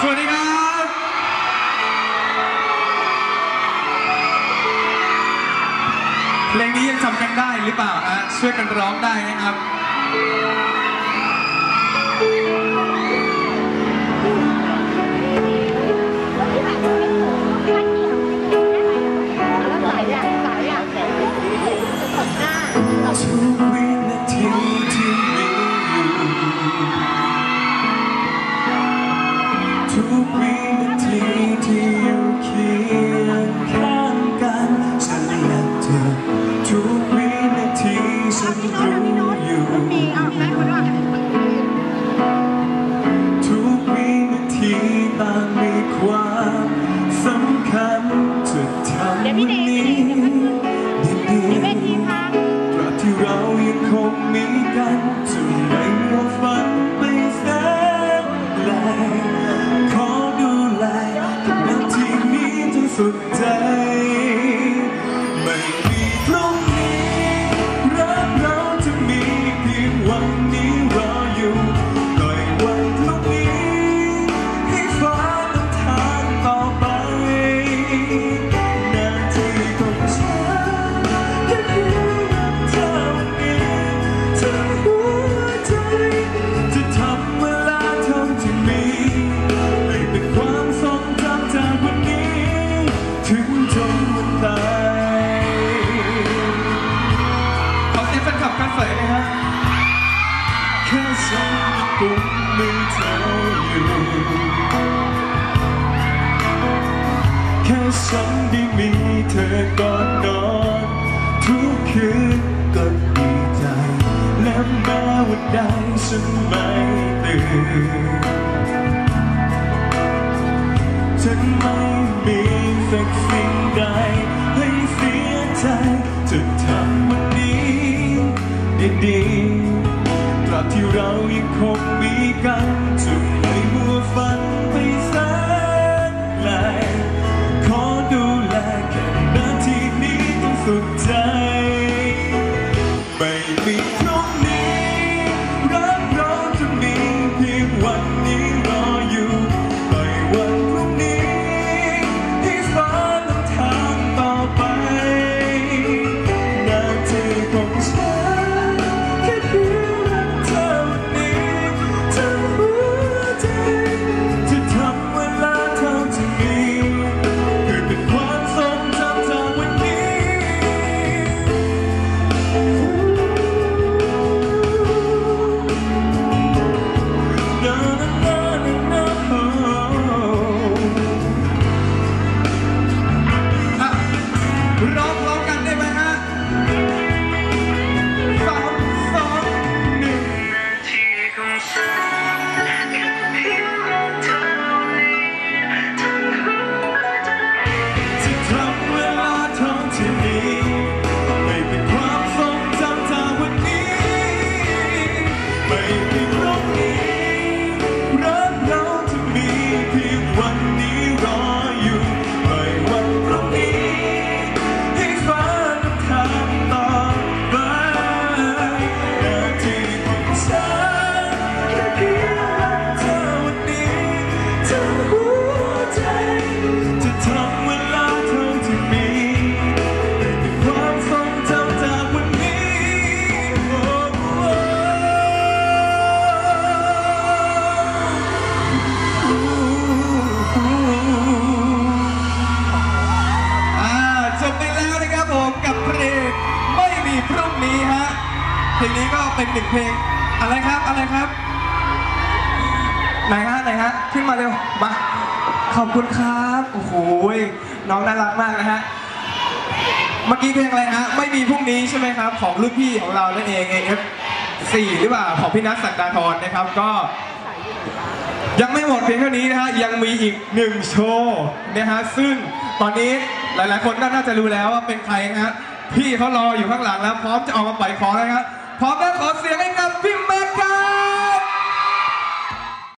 สวัสดีครับเพลงนี้ยังจำกันได้หรือเปล่าฮะช่วยกันร้องได้นะครับ แค่ฉันได้มีเธอก่อนนอน ทุกคืนก็ดีใจ และแม้วันใดฉันไม่ตื่นฉันไม่มีสักสิ่งใดให้เสียใจจะทำวันนี้ดีๆตราบที่เรายังคงมีกันจะ สุดใจ นี้ฮะเพลงนี้ก็เป็นหนึ่งเพลงอะไรครับอะไรครับไหนฮะไหนฮะขึ้นมาเร็วมาขอบคุณครับโอ้โหน้องน่ารักมากนะฮะเมื่อกี้เพลงอะไรฮะไม่มีพรุ่งนี้ใช่ไหมครับ ของรุ่นพี่ของเรานั่นเอง AF 4หรือเปล่าของพี่นัทสักดาธรนะครับ ก็ ยังไม่หมดเพียงเท่านี้นะฮะยังมีอีกหนึ่งโชว์นะฮะซึ่งตอนนี้หลายๆคนก็น่าจะรู้แล้วว่าเป็นใครนะฮะ พี่เขารออยู่ข้างหลังแล้ว พร้อมจะออกมาปล่อยของแล้วครับพร้อมแล้วขอเสียงให้กับพี่แม็กครับ